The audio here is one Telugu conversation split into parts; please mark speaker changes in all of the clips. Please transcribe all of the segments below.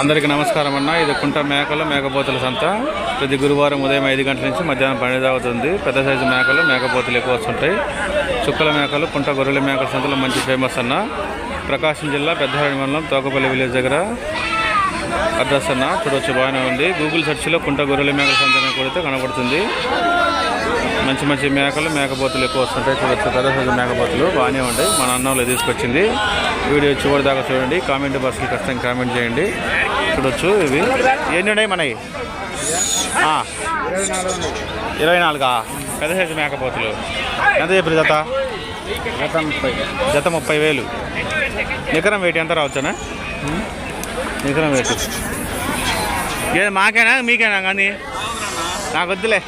Speaker 1: అందరికీ నమస్కారం అన్న. ఇది కుంట మేకలు మేకపోతుల సంత. ప్రతి గురువారం ఉదయం ఐదు గంటల నుంచి మధ్యాహ్నం పన్నెండు అవుతుంది. పెద్ద సైజు మేకలు మేకపోతులు ఎక్కువ వస్తుంటాయి. చుక్కల మేకలు కుంట గొర్రెల మేకల సంతలో మంచి ఫేమస్ అన్న. ప్రకాశం జిల్లా పెద్దహరి మండలం తోకపల్లి విలేజ్ దగ్గర. అడ్రస్ అన్న చూడవచ్చు బాగానే ఉంది. గూగుల్ సెర్చ్లో కుంట గొర్రెల మేకల సంత కొడితే కనబడుతుంది. మంచి మంచి మేకలు మేకపోతులు ఎక్కువ వస్తుంటాయి. చూడొచ్చు పెద్ద సైజు మేకపోతులు బాగానే ఉంటాయి. మన అన్నంలో తీసుకొచ్చింది. వీడియో చివరి దాకా చూడండి. కామెంట్ బాక్స్కి ఖచ్చితంగా కామెంట్ చేయండి. చూడొచ్చు ఇవి. ఎన్ని ఉన్నాయి మనవి. ఇరవై నాలుగా? పెద్ద సైజు మేకపోతులు. ఎంత చెప్పారు జత?
Speaker 2: గత ముప్పై.
Speaker 1: జత ముప్పై వేలు. నికరం వెయిట్ ఎంత రావచ్చునా? నికరం వెయిట్. ఏ మాకేనా? మీకేనా కానీ నాకు వద్దులే.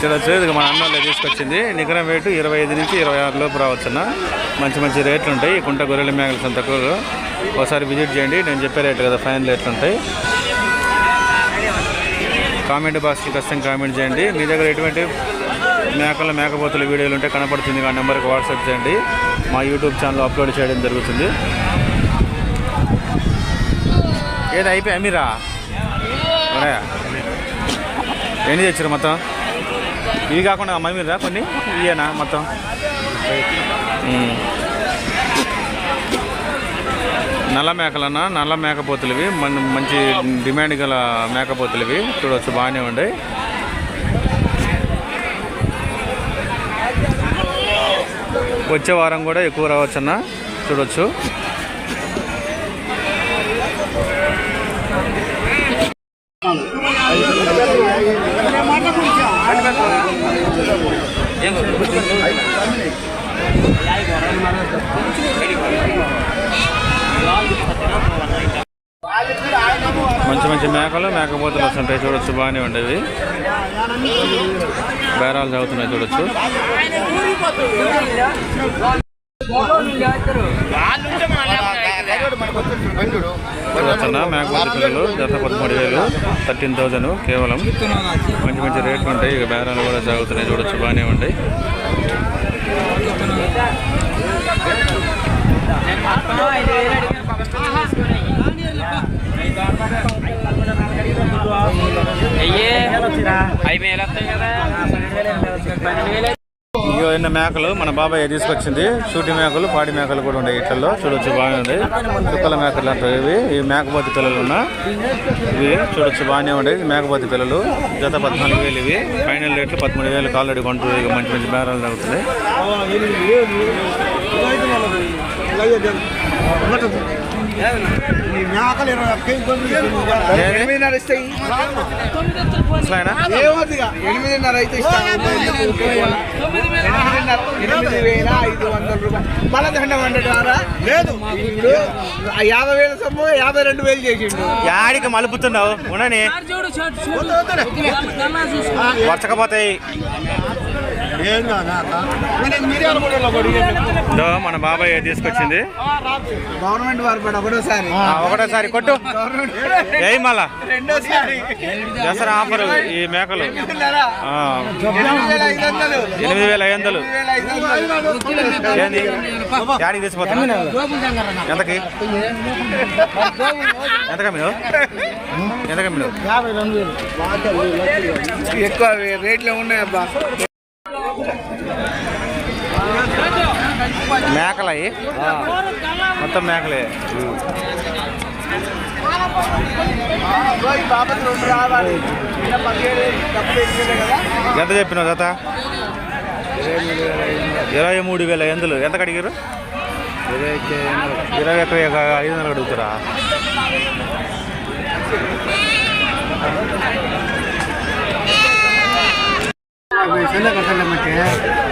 Speaker 1: చూడొచ్చు ఇది మన అన్నంలో తీసుకొచ్చింది. నికరం రేటు ఇరవై ఐదు నుంచి ఇరవై ఆరు లోపు రావచ్చున్న. మంచి మంచి రేట్లు ఉంటాయి. కుంట గొర్రెల మేకల సంతకు ఒకసారి విజిట్ చేయండి. నేను చెప్పే రేట్లు కదా ఫైనల్ రేట్లు ఉంటాయి. కామెంట్ బాక్స్కి కష్టం కామెంట్ చేయండి. మీ దగ్గర ఎటువంటి మేకల మేకపోతుల వీడియోలు ఉంటే కనపడుతుంది ఆ నెంబర్కి వాట్సాప్ చేయండి. మా యూట్యూబ్ ఛానల్ అప్లోడ్ చేయడం జరుగుతుంది. ఏదో అయిపోయి అమీరా? ఎన్ని తెచ్చారు మొత్తం? ఇవి కాకుండా అమ్మాయి మీద కొన్ని. ఇవేనా మొత్తం? నల్ల మేకలన్నా నల్ల మేకపోతులవి మన మంచి డిమాండ్ గల మేకపోతులవి. చూడవచ్చు బాగానే ఉండే. వచ్చే వారం కూడా ఎక్కువ రావచ్చు అన్న చూడొచ్చు. మంచి మంచి మేకలు మేకపోతులు వస్తుంటాయి చూడొచ్చు బాగానే ఉండేవి. బేరాలు చదువుతున్నాయి చూడొచ్చు. చూడొచ్చన్న మేకపోతు పిల్లలు జత పదమూడు వేలు థర్టీన్ థౌజండ్ కేవలం. మంచి మంచి రేట్లు ఉంటాయి ఇక బేరాలు కూడా సాగుతున్నాయి చూడొచ్చు బాగానే ఉంటాయి ఇగో ఎన్న మేకలు మన బాబాయ్ తీసుకొచ్చింది. సూటి మేకలు పాడి మేకలు కూడా ఉన్నాయి ఇట్లలో. చూడొచ్చు బాగానే ఉంది. చుక్కల మేకలు అంటారు ఇవి. ఇవి మేకపోతి పిల్లలు ఉన్న. ఇవి చూడొచ్చు బాగానే ఉండేవి ఇవి మేకపోతి పిల్లలు. జత పద్నాలుగు వేలు ఇవి. ఫైనల్ రేట్లు పదమూడు వేలు. ఆల్రెడీ కొంటారు ఇక మంచి మంచి బేరాలు
Speaker 2: ఎనిమిదిన్నర ఎనిమిదిన్నర ఎనిమిది వేల ఐదు వందల రూపాయలు మళ్ళా దండ వండటారా లేదు ఇప్పుడు యాభై వేల సొమ్ము యాభై రెండు వేలు చేసిండు
Speaker 1: యాడికి మలుపుతున్నావు? ఉండని వర్చకపోతాయి ఇదో మన బాబాయ్ తీసుకొచ్చింది.
Speaker 2: గవర్నమెంట్ వారు ఒకటోసారి.
Speaker 1: కొట్టు. ఏయ్ మళ్ళా. దసరా ఆఫర్ ఈ మేకలు.
Speaker 2: ఎనిమిది వేల ఐదు వందలు.
Speaker 1: ఏంది? యాడికి తీసిపోతున్నా ఎంతకి? ఎంతగా మీరు ఎంతగా మీరు
Speaker 2: ఎక్కువ రేట్లు ఉన్నాయి
Speaker 1: మేకలవి మొత్తం మేకలే. ఎంత చెప్పినావు జత ఇరవై మూడు వేల ఎందులు ఎంత అడిగారు ఇరవై ఒక్క ఐదు వందలు అడుగుతారా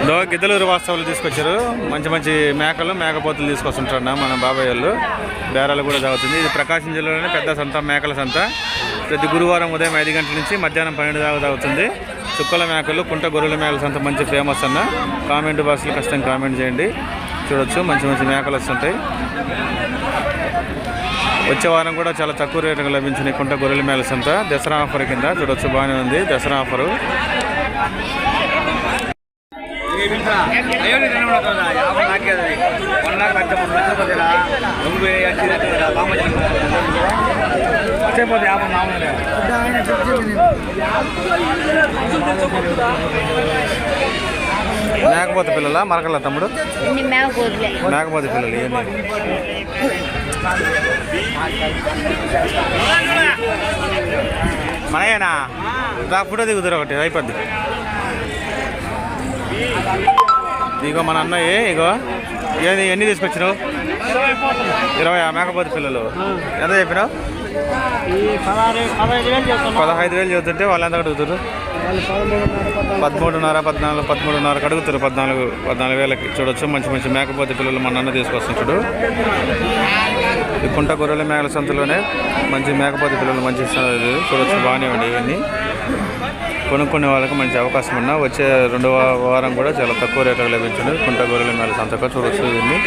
Speaker 1: దో గిద్దలూరు వాస్తవాలు తీసుకొచ్చారు. మంచి మంచి మేకలు మేకపోతులు తీసుకొస్తుంటారన్న మన బాబాయ్ వాళ్ళు. బేరాలు కూడా తాగుతుంది. ఇది ప్రకాశం జిల్లాలోనే పెద్ద సంత మేకల సంత. ప్రతి గురువారం ఉదయం ఐదు గంటల నుంచి మధ్యాహ్నం పన్నెండు దాకా తాగుతుంది. చుక్కల మేకలు కుంట గొర్రెల మేకల సంత మంచి ఫేమస్ అన్న. కామెంట్ బాక్స్లో ఖచ్చితంగా కామెంట్ చేయండి. చూడొచ్చు మంచి మంచి మేకలు వస్తుంటాయి. వచ్చే వారం కూడా చాలా తక్కువ రేటుకు లభించిన కుంట గొర్రెల మేకల సంత. దసరా ఆఫర్ కింద చూడొచ్చు బాగానే ఉంది. దసరా ఆఫరు. మేకపోతే పిల్లల మరకల తమ్ముడు? మేకపోతే పిల్లలు ఏంటి మనయేనా రా ఫోటో దిగుతారు ఒకటి అయిపోద్ది. ఇగో మన అన్నయ్య ఇగో. ఏంది ఎన్ని తీసుకొచ్చినావు? ఇరవై ఆ మేకపోతే పిల్లలు. ఎంత చెప్పినావు? పదహైదు వేలు చదువుతుంటే వాళ్ళు ఎంత అడుగుతారు పదమూడున్నర పద్నాలుగు. పదమూడున్నర అడుగుతారు పద్నాలుగు పద్నాలుగు వేలకి. చూడొచ్చు మంచి మంచి మేకపోతే పిల్లలు మన అన్న తీసుకొస్తుంటాడు ఈ కుంట గొర్రెల మేకల సంతలోనే మంచి మేకపోతే పిల్లలు మంచి చూడొచ్చు బాగానే ఉండే ఇవన్నీ. కొనుక్కునే వాళ్ళకి మంచి అవకాశం ఉన్నా వచ్చే రెండవ వారం కూడా చాలా తక్కువ రేట్లో లభించండి కుంట గొర్రెల మేకల సంతగా చూడొచ్చు ఇవన్నీ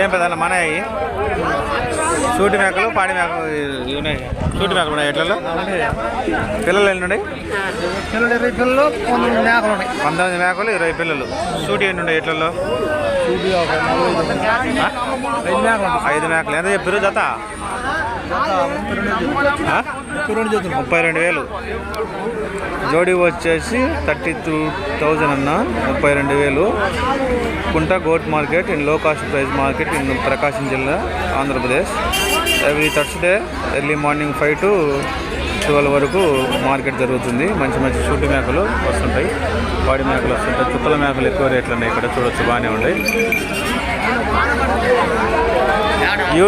Speaker 1: ఏం పెద్ద మన సూటి మేకలు పాడి మేకలు ఉన్నాయి. సూటి మేకలు ఉన్నాయి ఎట్లలో? పిల్లలు ఎన్ని ఉన్నాయి?
Speaker 2: ఇరవై పిల్లలు పంతొమ్మిది మేకలు ఉన్నాయి
Speaker 1: పంతొమ్మిది మేకలు ఇరవై పిల్లలు. సూటి ఎన్ని ఉన్నాయి ఎట్లలో?
Speaker 2: ఐదు. మేకలు.
Speaker 1: ఎంత చెప్పారు జత? ముప్పై రెండు వేలు. జోడీ వచ్చేసి థర్టీ టూ థౌజండ్ అన్న ముప్పై రెండు వేలు. Kunta goat market in low cost price market in Prakasam జిల్లా Andhra Pradesh. Every Thursday early morning five to twelve వరకు మార్కెట్ జరుగుతుంది. మంచి మంచి షూటి మేకలు వస్తుంటాయి. పాడి మేకలు వస్తుంటాయి. చుక్కల మేకలు ఎక్కువ రేట్లు ఉన్నాయి ఇక్కడ చూడొచ్చు బాగానే ఉన్నాయి. యూ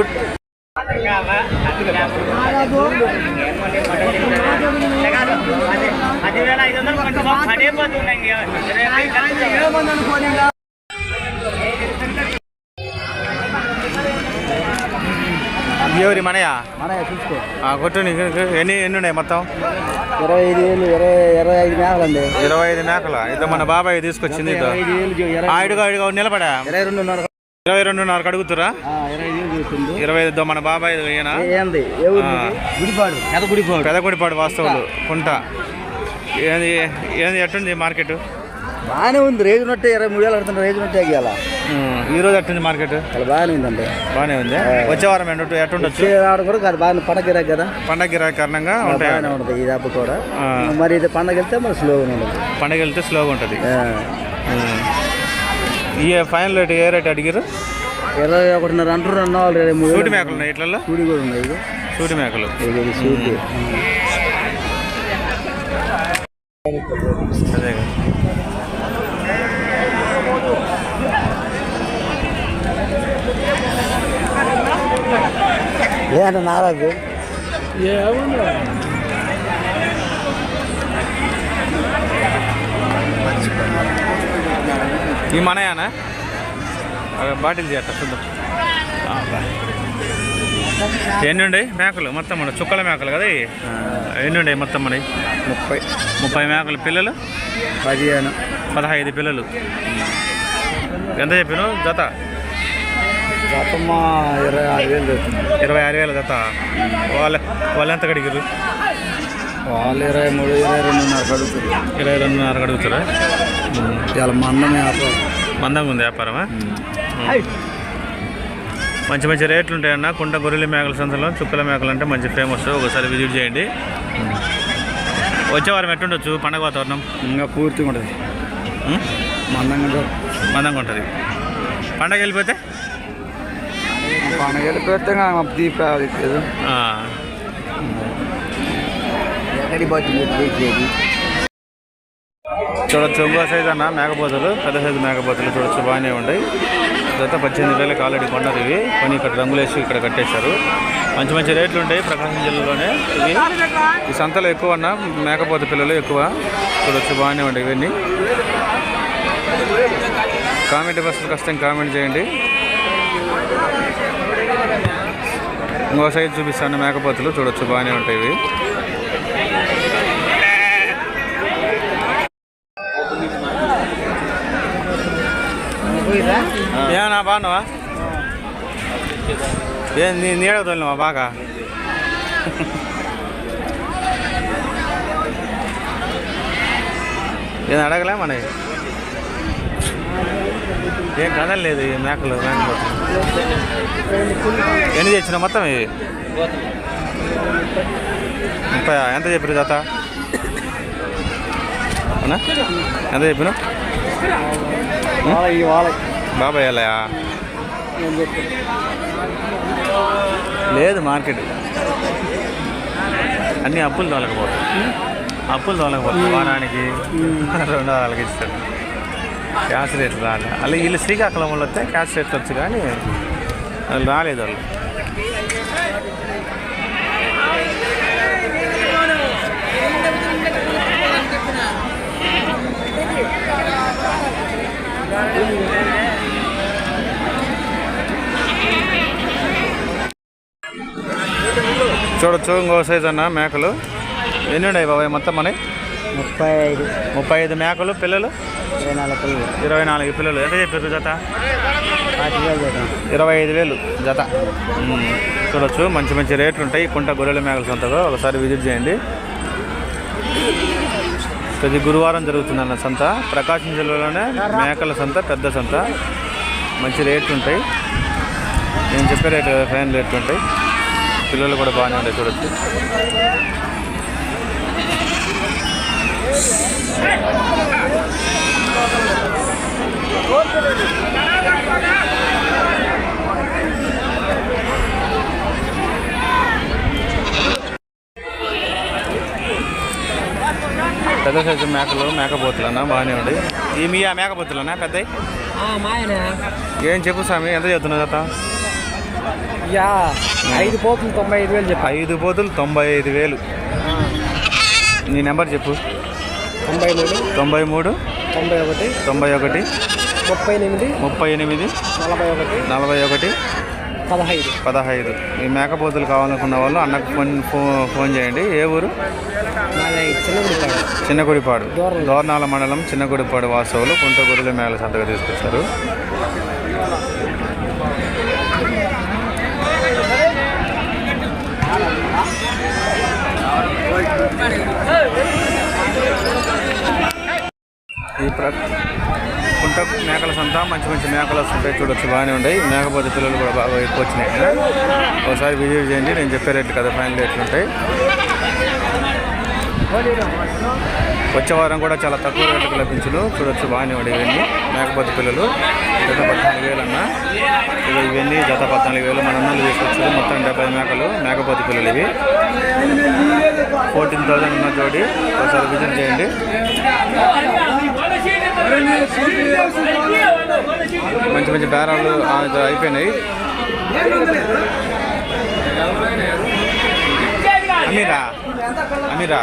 Speaker 1: ఎవరి మనయా?
Speaker 2: మన చూసుకో
Speaker 1: కొట్టు ఎన్ని ఎన్ని ఉన్నాయి మొత్తం?
Speaker 2: ఇరవై ఐదు వేలు ఇరవై ఇరవై ఐదు మేకలు అండి
Speaker 1: ఇరవై ఐదు మేకల? ఇదో మన బాబాయ్ తీసుకొచ్చింది ఆయుడుగా ఆయుడుగా నిలబడా?
Speaker 2: ఇరవై రెండున్నర
Speaker 1: ఇరవై రెండున్నరకు అడుగుతురా
Speaker 2: ఇరవై ఐదు
Speaker 1: మన బాబాయ్.
Speaker 2: గుడిపాడు పెద్ద గుడిపాడు.
Speaker 1: పెదగుడిపాడు వాస్తవులు కుంట. ఏంది ఏంది ఎట్టుంది మార్కెట్?
Speaker 2: బాగానే ఉంది రేజు నట్టే ఇరవై మూడు వేలు కడుతున్న రేజు నట్టే ఇవాళ
Speaker 1: ఈ రోజు ఎట్టుంది మార్కెట్?
Speaker 2: చాలా బాగానే ఉందండి.
Speaker 1: బాగానే ఉంది. వచ్చే వారం ఎండు ఎట్టుండొచ్చు
Speaker 2: ఆడ కూడా కాదు బాగా పండగ గిరాకి కదా.
Speaker 1: పండగ గిరాకీ కారణంగా ఉంటాయి.
Speaker 2: బాగానే ఉంటుంది ఈ దెబ్బ కూడా. మరి ఇది పండగ వెళ్తే మరి స్లోగా ఉండదు
Speaker 1: పండగ వెళ్తే స్లోగా ఉంటుంది. ఈ ఫైనల్ రేట్ ఏ రేట్ అడిగారు?
Speaker 2: ఇరవై ఒకటిన్నర అంటున్నారు అన్న వాళ్ళు ఇరవై మూడు
Speaker 1: సూటి. మేకలు ఉన్నాయి ఇట్లలో
Speaker 2: సూడి కూడా ఉన్నాయి.
Speaker 1: సూటి మేకలు.
Speaker 2: సూటి.
Speaker 1: అదే కదా.
Speaker 2: ఏంట నారాజు
Speaker 1: ఈ మనయానా అవి బాటిల్ చేయట చూద్దాం ఆ, బా. ఎన్ని ఉండే మేకలు? మొత్తం మన చుక్కల మేకలు కదా? ఎన్ని ఉండే మొత్తం మన
Speaker 2: ముప్పై.
Speaker 1: ముప్పై మేకలు. పిల్లలు?
Speaker 2: పదిహేను.
Speaker 1: పదహైదు పిల్లలు. ఎంత చెప్పాను జత?
Speaker 2: గతమ్మ ఇరవై ఆరు వేలు
Speaker 1: ఇరవై ఆరు వేల జత. వాళ్ళ వాళ్ళు ఎంత కడిగారు
Speaker 2: వాళ్ళు ఇరవై మూడు ఇరవై రెండున్నర కడుగుతుంది
Speaker 1: ఇరవై రెండున్నర అడుగుతారా
Speaker 2: చాలా మందమే వ్యాపారం.
Speaker 1: మందంగా ఉంది వ్యాపారమా? మంచి మంచి రేట్లు ఉంటాయన్న కుంట గొర్రెల మేకల సంతలో చుక్కల మేకలు అంటే మంచి ఫేమస్ ఒకసారి విజిట్ చేయండి. వచ్చే వారం ఎట్టుండొచ్చు పండగ వాతావరణం?
Speaker 2: ఇంకా పూర్తిగా ఉంటుంది? మందంగా.
Speaker 1: మందంగా ఉంటుంది. పండగ వెళ్ళిపోతే?
Speaker 2: పండగ వెళ్ళిపోతే దీపావళి
Speaker 1: చూడొచ్చు ఇంకో సైజ్ అన్న మేకపోతలు పెద్ద సైజు మేకపోతలు చూడొచ్చు బాగానే ఉన్నాయి గత పద్దెనిమిది వేలకు ఆల్రెడీ కొన్నారు ఇవి. కొన్ని ఇక్కడ రంగులేసి ఇక్కడ కట్టేశారు. మంచి మంచి రేట్లు ఉంటాయి ప్రకాశం జిల్లాలోనే. ఇవి ఈ సంతలో ఎక్కువ అన్న మేకపోత పిల్లలు ఎక్కువ. చూడొచ్చు బాగానే ఉండే ఇవన్నీ. కామెంట్ బస్సులు కష్టం కామెంట్ చేయండి. ఇంకో సైజు చూపిస్తాను మేకపోతులు. చూడొచ్చు బాగానే ఉంటాయి ఇవి. ఏమన్నా బాగున్నావా ఏం నీ నీడ తోలినావా బాగా ఏం అడగలే మన ఏం కదలేదు ఈ మేకలు మేకలు ఎన్ని తెచ్చిన మొత్తం ఇవి ముప్పై ఎంత చెప్పారు అవునా ఎంత చెప్పిన బాబాయ్ వెళ్ళయా లేదు మార్కెట్. అన్ని అప్పులు తోలకపోతాయి అప్పులు తోలకపోతాయి వారానికి రెండు వారాలకి ఇస్తారు. క్యాష్ రేట్లు రాలే. అలా వీళ్ళు శ్రీకాకుళం వాళ్ళు వస్తే క్యాష్ రేట్లు వచ్చు కానీ వాళ్ళు రాలేదు వాళ్ళు. చూడొచ్చు ఇంకో సైజ్ అన్న మేకలు. ఎన్ని ఉన్నాయి బాబాయ్ మొత్తం మనకి
Speaker 2: ముప్పై ఐదు.
Speaker 1: ముప్పై ఐదు మేకలు పిల్లలు?
Speaker 2: ఇరవై నాలుగు పిల్లలు.
Speaker 1: ఇరవై నాలుగు పిల్లలు. ఎంత చెప్పారు జత? ఇరవై ఐదు వేలు జత. చూడొచ్చు మంచి మంచి రేట్లు ఉంటాయి. కుంట గొర్రెల మేకల సంతగా. ఒకసారి విజిట్ చేయండి. ప్రతి గురువారం జరుగుతుందన్న సంత. ప్రకాశం జిల్లాలోనే మేకల సంత పెద్ద సంత. మంచి రేట్లు ఉంటాయి. నేను చెప్పే రేటు ఫైన్ రేట్లు ఉంటాయి. పిల్లలు కూడా బాగానే ఉంటాయి చూడొచ్చు. పెద్ద సైజు మేకలు మేకపోతులన్నా బాగానే ఉండి. ఈ మీ ఆ మేకపోతులన్నా పెద్ద ఏం చెప్పు స్వామి ఎంత చెప్తున్నావు జత
Speaker 2: యా ఐదు పోతులు తొంభై ఐదు వేలు చెప్పి.
Speaker 1: ఐదు పోతులు తొంభై ఐదు వేలు. నీ నెంబర్ చెప్పు.
Speaker 2: తొంభై మూడు
Speaker 1: తొంభై మూడు
Speaker 2: తొంభై ఒకటి
Speaker 1: తొంభై ఒకటి
Speaker 2: ముప్పై ఎనిమిది
Speaker 1: ముప్పై ఎనిమిది
Speaker 2: నలభై ఒకటి
Speaker 1: నలభై ఒకటి
Speaker 2: పదహైదు.
Speaker 1: పదహైదు. ఈ మేకపోతులు కావాలనుకున్న వాళ్ళు అన్నకు ఫోన్ ఫోన్ చేయండి. ఏ ఊరు?
Speaker 2: చిన్నగుడిపాడు.
Speaker 1: చిన్నగుడిపాడు.
Speaker 2: దోర్నాల.
Speaker 1: మండలం చిన్నగుడిపాడు వాస్తవులు. కుంట గొర్రెల మేళ సంతగా తీసుకొచ్చారు. ఈ ప్ర కుంట మేకల సంత మంచి మంచి మేకలు వస్తుంటాయి చూడొచ్చు బాగానే ఉన్నాయి మేకపోతే పిల్లలు కూడా బాగా ఎక్కువ వచ్చినాయి ఒకసారి విజిట్ చేయండి నేను చెప్పే రేట్లు కదా ఫైనల్ రేట్లు ఉంటాయి. వచ్చే వారం కూడా చాలా తక్కువ రేట్లకు లభించును. చూడొచ్చు బాగానే ఉండే ఇవన్నీ. మేకపోతే పిల్లలు. జత పద్నాలుగు వేలు అన్న ఇవి ఇవన్నీ జత పద్నాలుగు వేలు. మన అన్నలు తీసుకొచ్చారు. మొత్తం డెబ్బై మేకలు. మేకపోతే పిల్లలు ఇవి. ఫోర్టీన్ థౌజండ్ ఉన్న జోడి. ఒకసారి విజిట్ చేయండి. మంచి మంచి బేరాలు అయిపోయినాయి. అమీరా. అమీరా.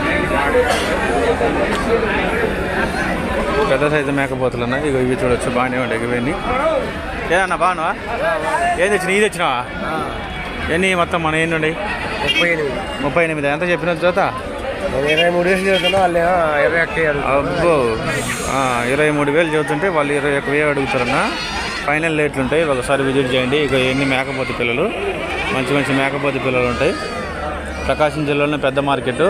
Speaker 1: పెద్ద సైజు మేకపోతులు ఉన్నాయి. ఇగో ఇవి చూడొచ్చు బాగానే ఉండేవి ఇవన్నీ. ఏదన్నా బాగున్నావా? ఏం తెచ్చినా ఇది తెచ్చినావా? ఎన్ని మొత్తం మన ఎన్ని ఉన్నాయి?
Speaker 2: ముప్పై ఎనిమిది.
Speaker 1: ముప్పై ఎనిమిది. ఎంత చెప్పిన జత
Speaker 2: ఇరవై మూడు వేలు చదువుతున్నా వాళ్ళు ఇరవై ఒక్క
Speaker 1: అబ్బో. ఇరవై మూడు వేలు చదువుతుంటే వాళ్ళు ఇరవై ఒక్క వేలు అడుగుతారన్న. ఫైనల్ రేట్లు ఉంటాయి. ఒకసారి విజిట్ చేయండి. ఇక ఎన్ని మేకపోతే పిల్లలు. మంచి మంచి మేకపోతే పిల్లలు ఉంటాయి. ప్రకాశం జిల్లాలోనే పెద్ద మార్కెట్.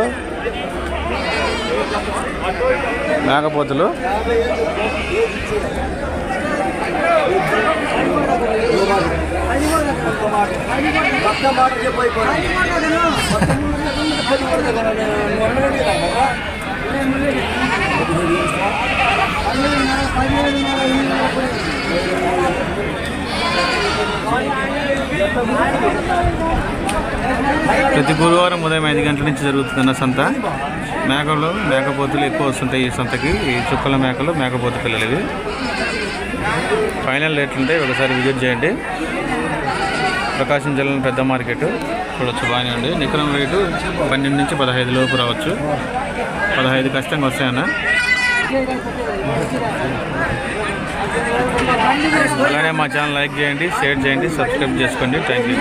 Speaker 1: మేకపోతులు. ప్రతి గురువారం ఉదయం ఐదు గంటల నుంచి జరుగుతున్న సంత. మేకలు మేకపోతులు ఎక్కువ వస్తుంటాయి ఈ సంతకి. ఈ చుక్కల మేకలు మేకపోతు పిల్లలు ఇవి ఫైనల్ రేట్లు ఉంటాయి. ఒకసారి విజిట్ చేయండి. ప్రకాశం జిల్లాలో పెద్ద మార్కెట్. చూడొచ్చు బాగానే ఉంది. నికరం రేటు పన్నెండు నుంచి పదహైదు లోపు రావచ్చు. పదహైదు కష్టంగా వస్తాయన్న. అలానే మా ఛానల్ లైక్ చేయండి షేర్ చేయండి సబ్స్క్రైబ్ చేసుకోండి. Thank you.